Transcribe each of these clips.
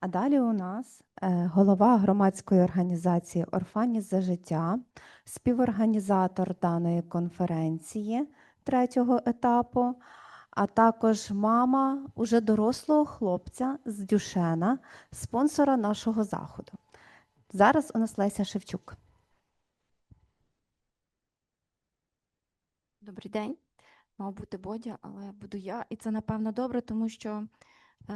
А далі у нас е, голова громадської організації Орфаніс за життя, співорганізатор даної конференції третього етапу, а також мама уже дорослого хлопця з Дюшена, спонсора нашого заходу. Зараз у нас Леся Шевчук. Добрий день. Мав бути Бодя, але буду я. І це напевно добре, тому що е,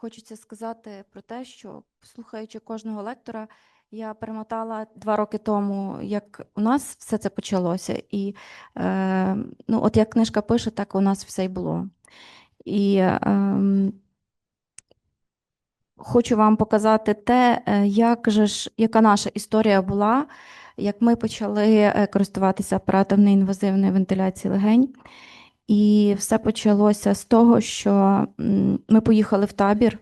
хочеться сказати про те, що слухаючи кожного лектора, я перемотала два роки тому, як у нас все це почалося. І е, ну, от як книжка пише, так у нас все й було. І е, хочу вам показати те, е, як же ж, яка наша історія була, як ми почали е, користуватися апаратом неінвазивної вентиляції легень. І все почалося з того, що ми поїхали в табір.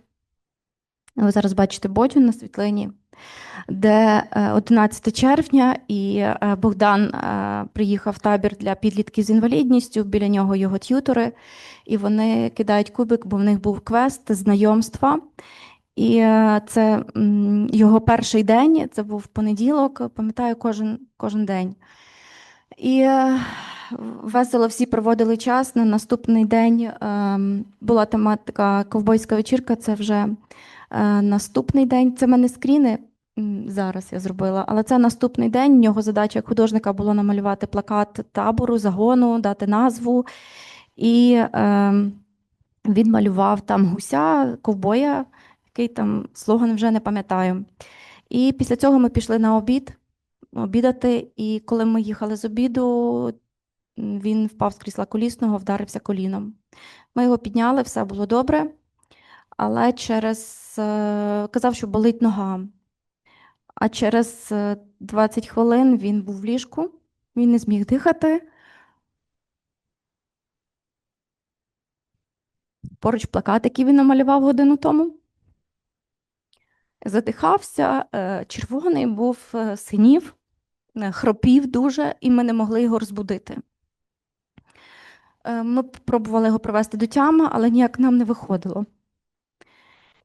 Ви зараз бачите Бодю на світлині, де е, 11 червня, і е, Богдан е, приїхав в табір для підлітків з інвалідністю. Біля нього його т'ютори, і вони кидають кубик, бо в них був квест знайомства. І е, це його перший день, це був понеділок, пам'ятаю кожен, кожен день. І е, весело всі проводили час. На наступний день ем, була тематика ковбойська вечірка. Це вже е, наступний день. Це в мене скріни зараз я зробила, але це наступний день. У нього задача як художника було намалювати плакат табору, загону, дати назву. І ем, він малював там гуся, ковбоя, який там слоган вже не пам'ятаю. І після цього ми пішли на обід обідати. І коли ми їхали з обіду, він впав з крісла колісного, вдарився коліном. Ми його підняли, все було добре, але через е, казав, що болить нога. А через е, 20 хвилин він був в ліжку, він не зміг дихати. Поруч плакат, який він намалював годину тому. Задихався, е, червоний був, е, синів, е, хропів дуже, і ми не могли його розбудити. Е, Ми пробували його привести до тями, але ніяк нам не виходило.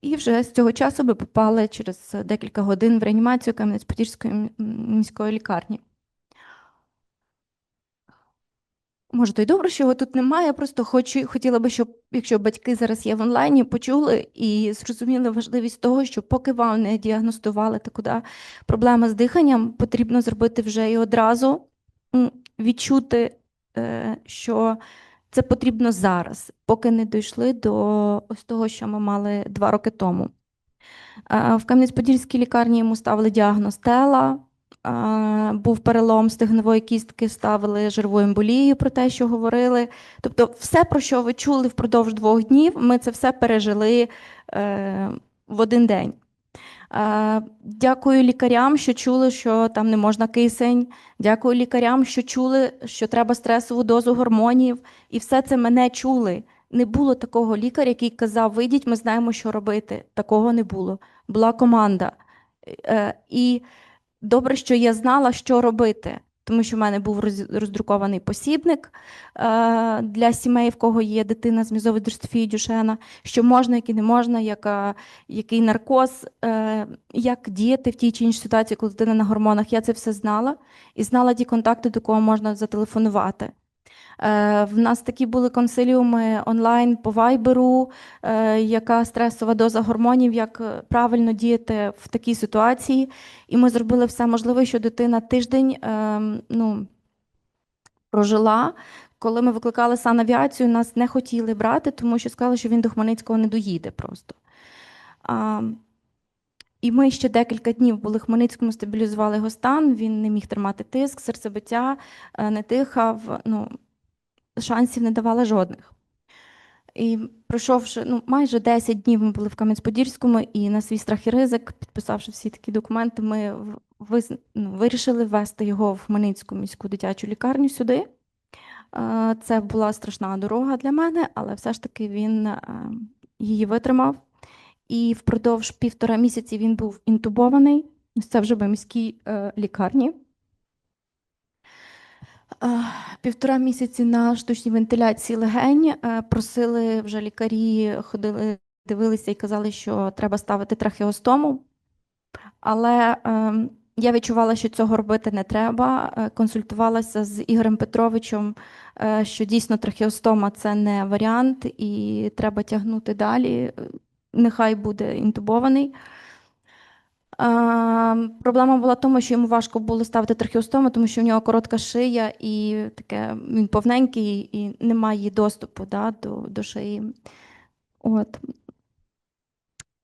І вже з цього часу ми попали через декілька годин в реанімацію Кам'янець-Подільської міської лікарні. Може, то й добре, що його тут немає. Просто хочу, хотіла би, щоб, якщо батьки зараз є в онлайні, почули і зрозуміли важливість того, що поки вам не діагностували таку проблему з диханням, потрібно зробити вже і одразу відчути, е, що це потрібно зараз, поки не дійшли до ось того, що ми мали два роки тому. Е, В Кам'янець-Подільській лікарні йому ставили діагноз тела. Був перелом стегнової кістки, ставили жирову емболію про те, що говорили. Тобто, все, про що ви чули впродовж двох днів, ми це все пережили е, в один день. Дякую лікарям, що чули, що там не можна кисень. Дякую лікарям, що чули, що треба стресову дозу гормонів. І все це мене чули. Не було такого лікаря, який казав: вийдіть, ми знаємо, що робити. Такого не було. Була команда. Е, І добре, що я знала, що робити, тому що в мене був роз- роздрукований посібник е, для сімей, в кого є дитина з мізовою дистрофією Дюшена, що можна, які не можна, яка, який наркоз, е, як діяти в тій чи іншій ситуації, коли дитина на гормонах. Я це все знала і знала ті контакти, до кого можна зателефонувати. Е, В нас такі були консиліуми онлайн по вайберу, е, яка стресова доза гормонів, як е, правильно діяти в такій ситуації. І ми зробили все можливе, що дитина тиждень ем, ну, прожила. Коли ми викликали санавіацію, нас не хотіли брати, тому що сказали, що він до Хмельницького не доїде просто. І ми ще декілька днів були в Хмельницькому, стабілізували його стан, він не міг тримати тиск, серцебиття, не дихав, ну, шансів не давали жодних. І пройшовши ну, майже 10 днів, ми були в Кам'янець-Подільському, і на свій страх і ризик, підписавши всі такі документи, ми виз- ну, вирішили ввести його в Хмельницьку міську дитячу лікарню сюди. Е, Це була страшна дорога для мене, але все ж таки він е, її витримав. І впродовж півтора місяці він був інтубований. Це вже в міській е, лікарні. Півтора місяці на штучній вентиляції легень. Е, Просили вже лікарі, ходили дивилися і казали, що треба ставити трахеостому. Але ем, я відчувала, що цього робити не треба. Е, Консультувалася з Ігорем Петровичем, е, що дійсно трахеостома це не варіант, і треба тягнути далі. Нехай буде інтубований. Ем, Проблема була в тому, що йому важко було ставити трахеостому, тому що в нього коротка шия і таке він повненький, і немає доступу да, до, до шиї. От.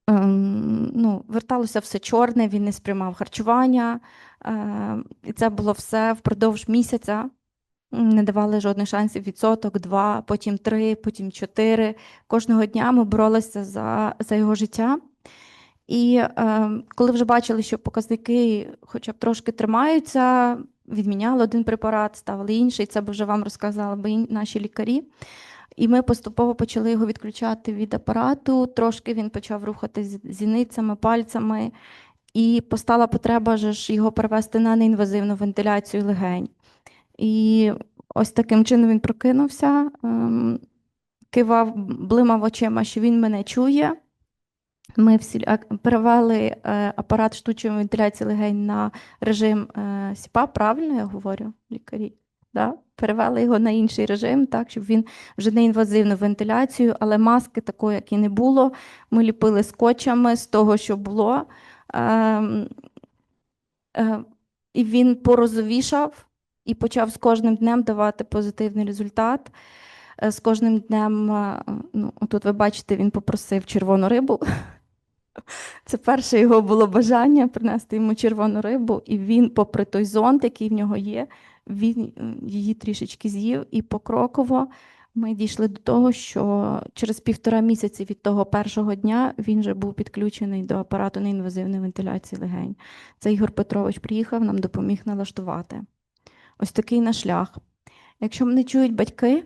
Ем, ну, верталося все чорне, він не сприймав харчування. Ем, і це було все впродовж місяця. Не давали жодних шансів відсоток, два, потім три, потім чотири. Кожного дня ми боролися за, за його життя. І е, коли вже бачили, що показники хоча б трошки тримаються, відміняли один препарат, ставили інший, це б вже вам розказали би наші лікарі. І ми поступово почали його відключати від апарату. Трошки він почав рухати з- зіницями, пальцями, і постала потреба ж його перевести на неінвазивну вентиляцію легень. І ось таким чином він прокинувся, ем, кивав, блимав очима, що він мене чує. Ми всі перевели е, апарат штучної вентиляції легень на режим е, СІПА, правильно я говорю, лікарі? Да? Перевели його на інший режим, так, щоб він вже не інвазивну вентиляцію, але маски такої, як і не було. Ми ліпили скотчами з того, що було. Ем, е, і він порозовішав і почав з кожним днем давати позитивний результат. Е, З кожним днем, е, ну, тут ви бачите, він попросив червону рибу. Це перше його було бажання принести йому червону рибу, і він, попри той зонт, який в нього є, він е, її трішечки з'їв, і покроково ми дійшли до того, що через півтора місяці від того першого дня він вже був підключений до апарату неінвазивної вентиляції легень. Це Ігор Петрович приїхав, нам допоміг налаштувати. Ось такий наш шлях. Якщо мене чують батьки,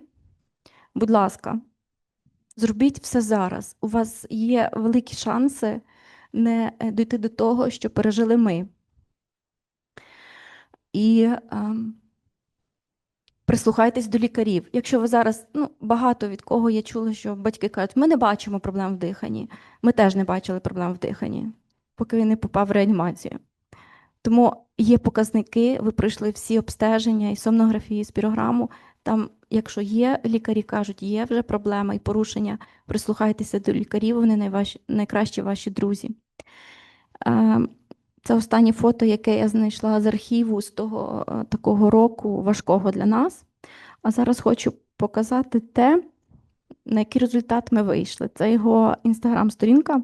будь ласка, зробіть все зараз. У вас є великі шанси не е, дійти до того, що пережили ми. І ем, прислухайтесь до лікарів. Якщо ви зараз, ну, багато від кого я чула, що батьки кажуть, ми не бачимо проблем в диханні. Ми теж не бачили проблем в диханні, поки він не попав в реанімацію. Тому є показники, ви пройшли всі обстеження, і сомнографію, і спірограму. Там, якщо є, лікарі кажуть, є вже проблема і порушення, прислухайтеся до лікарів, вони найважчі, найкращі ваші друзі. Е, Це останнє фото, яке я знайшла з архіву з того е, такого року важкого для нас. А зараз хочу показати те, на який результат ми вийшли. Це його інстаграм-сторінка,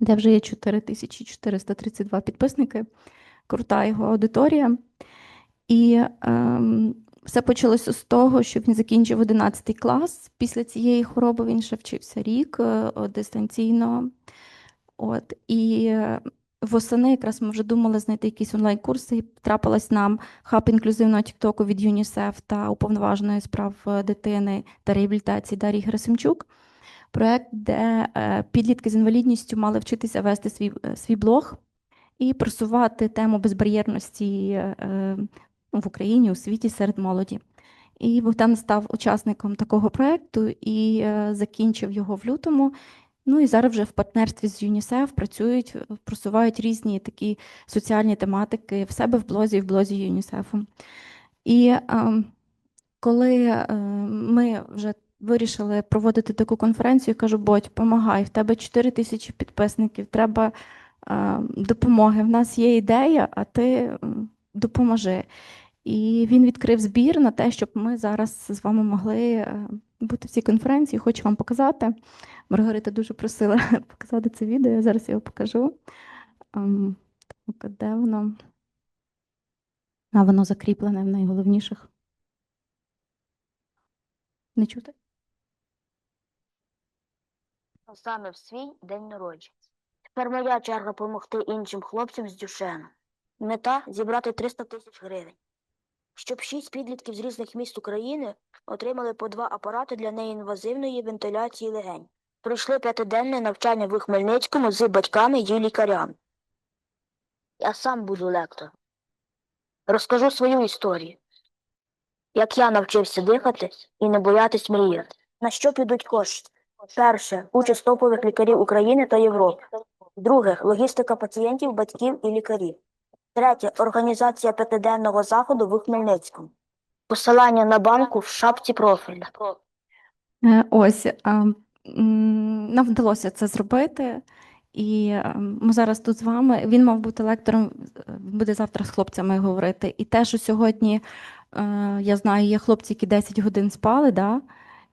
де вже є 4432 підписники. Крута його аудиторія. І ем, все почалося з того, що він закінчив 11 клас. Після цієї хвороби він ще вчився рік е, дистанційно. От, і е, восени якраз ми вже думали знайти якісь онлайн-курси, і трапилась нам хаб інклюзивного тіктоку від ЮНІСЕФ та уповноваженої справ е, дитини та реабілітації Дарії Герасимчук. Проект, де підлітки з інвалідністю мали вчитися вести свій, свій блог і просувати тему безбар'єрності в Україні, у світі серед молоді. І Богдан став учасником такого проекту і е, закінчив його в лютому. Ну і зараз вже в партнерстві з ЮНІСЕФ працюють, е, просувають різні такі соціальні тематики в себе в блозі, в блозі ЮНІСЕФу. І е, коли е, ми вже вирішили проводити таку конференцію, я кажу, Бодь, помагай, в тебе 4 тисячі підписників, треба е, допомоги. В нас є ідея, а ти допоможи. І він відкрив збір на те, щоб ми зараз з вами могли е, бути в цій конференції. Хочу вам показати. Маргарита дуже просила показати це відео, я зараз його покажу. Ем, так, Де воно? А воно закріплене в найголовніших. Не чути? саме в свій день народження. Тепер моя черга допомогти іншим хлопцям з Дюшена. Мета зібрати 300 тисяч гривень. Щоб шість підлітків з різних міст України отримали по два апарати для неінвазивної вентиляції легень. Пройшли п'ятиденне навчання в Хмельницькому з батьками і лікарями. Я сам буду лектором. Розкажу свою історію. Як я навчився дихати і не боятись мріяти. На що підуть кошти? Перше участь топових лікарів України та Європи. Друге логістика пацієнтів, батьків і лікарів. Третє організація п'ятиденного заходу в Хмельницькому. Посилання на банку в шапці профіля. Е, Ось нам вдалося це зробити. І е, ми зараз тут з вами. Він мав бути лектором, е, буде завтра з хлопцями говорити. І те, що сьогодні я знаю, є хлопці, які 10 годин спали, да?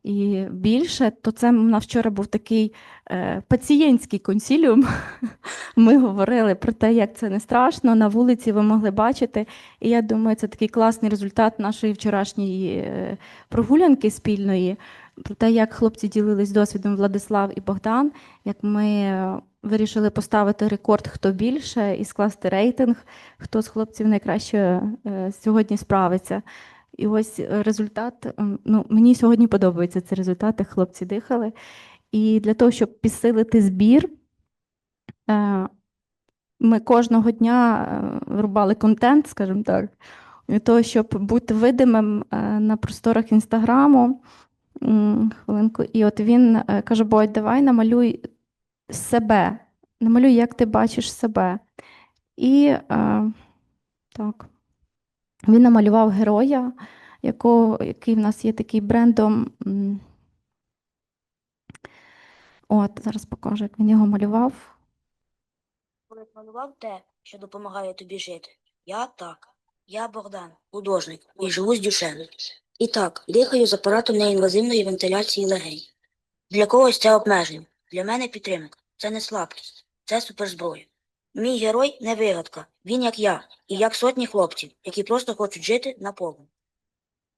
І більше, то це на вчора був такий е, пацієнтський консіліум. Ми говорили про те, як це не страшно. На вулиці ви могли бачити. І я думаю, це такий класний результат нашої вчорашньої е, прогулянки спільної про те, як хлопці ділились досвідом Владислав і Богдан, як ми е, вирішили поставити рекорд хто більше і скласти рейтинг, хто з хлопців найкраще е, сьогодні справиться. І ось е, результат. Ну, мені сьогодні подобаються ці результати. Хлопці дихали. І для того, щоб підсилити збір, е, ми кожного дня е, рубали контент, скажімо так, для того, щоб бути видимим е, на просторах інстаграму. Хвилинку. І от він е, каже: Бодь, давай намалюй себе. Намалюй, як ти бачиш себе. І е, так, він намалював героя, якого, який в нас є такий брендом. От, зараз покажу, як він його малював. Малював те, що допомагає тобі жити. Я так. Я Богдан, художник, і живу з дюшею. І так, дихаю з апаратом неінвазивної вентиляції легень. Для когось це обмеження, для мене підтримка. Це не слабкість, це суперзброя. Мій герой не вигадка, він як я, і як сотні хлопців, які просто хочуть жити наповну.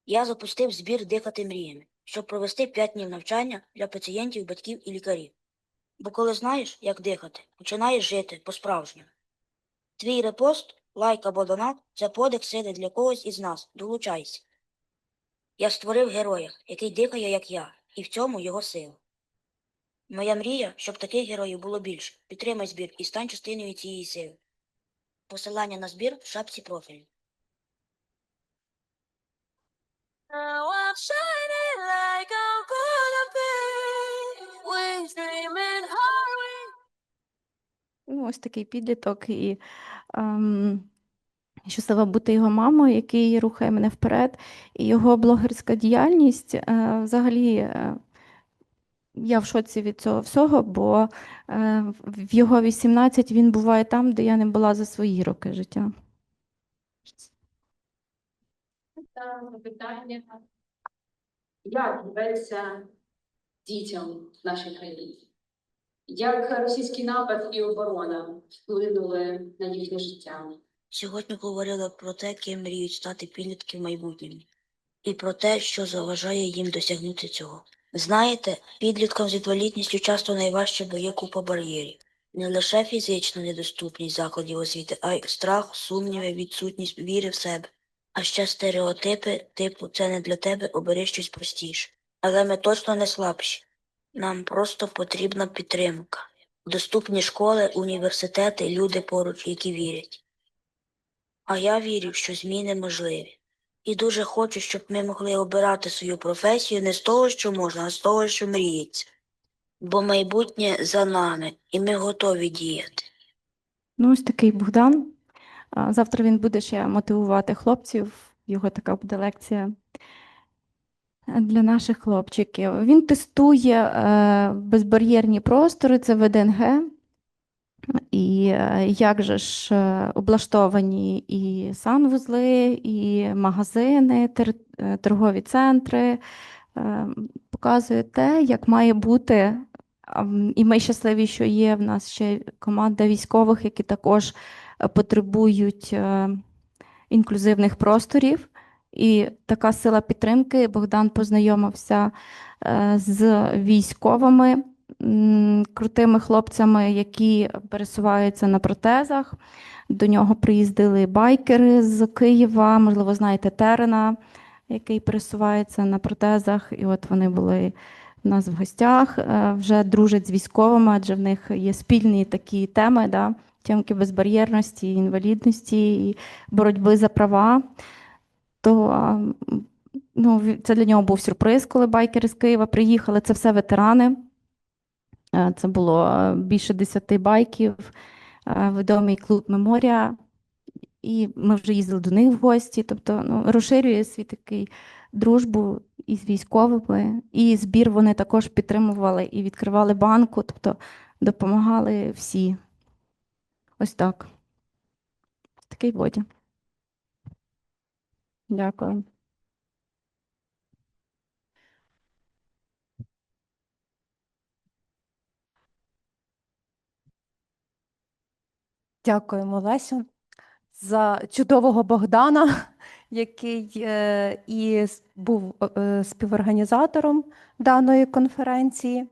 Я запустив збір дихати мріями, щоб провести 5 днів навчання для пацієнтів, батьків і лікарів. Бо коли знаєш, як дихати, починаєш жити по-справжньому. Твій репост, лайк або донат – це подих сили для когось із нас. Долучайся. Я створив героя, який дихає, як я, і в цьому його сила. Моя мрія, щоб таких героїв було більше. Підтримай збір і стань частиною цієї сили. Посилання на збір в шапці профілю. Ну, ось такий підліток, і ем, щаслива бути його мамою, який рухає мене вперед. І його блогерська діяльність е, взагалі. Е, я в шоці від цього всього, бо е, в його 18 він буває там, де я не була за свої роки життя. Питання, як живеться дітям в нашій країні? Як російський напад і оборона вплинули на їхнє життя? Сьогодні говорили про те, ким мріють стати підлітки в майбутньому, і про те, що заважає їм досягнути цього. Знаєте, підліткам з інвалідністю часто найважче, бо є купа бар'єрів. Не лише фізична недоступність закладів освіти, а й страх, сумніви, відсутність віри в себе. А ще стереотипи, типу це не для тебе, обери щось простіше. Але ми точно не слабші. Нам просто потрібна підтримка. Доступні школи, університети, люди поруч, які вірять. А я вірю, що зміни можливі. І дуже хочу, щоб ми могли обирати свою професію не з того, що можна, а з того, що мріється. Бо майбутнє за нами, і ми готові діяти. Ну, ось такий Богдан. Завтра він буде ще мотивувати хлопців. Його така буде лекція для наших хлопчиків. Він тестує е, безбар'єрні простори, це ВДНГ. І е, як же ж е, облаштовані і санвузли, і магазини, е, торгові центри. Показує те, як має бути. І ми щасливі, що є в нас ще команда військових, які також потребують інклюзивних просторів. І така сила підтримки. Богдан познайомився з військовими, крутими хлопцями, які пересуваються на протезах. До нього приїздили байкери з Києва, можливо, знаєте Терена, який пересувається на протезах. І от вони були в нас в гостях, е, вже дружать з військовими, адже в них є спільні такі теми, да, тємки безбар'єрності, інвалідності і боротьби за права. То ну, це для нього був сюрприз, коли байкери з Києва приїхали. Це все ветерани. Е, Це було е, більше 10 байків, е, відомий клуб Меморія. І ми вже їздили до них в гості. Тобто ну, розширює свій такий дружбу із військовими. І збір вони також підтримували і відкривали банку, тобто допомагали всі. Ось так. Такий Бодя. Дякую. Дякуємо, Лесю, за чудового Богдана, який е, і був е, співорганізатором даної конференції.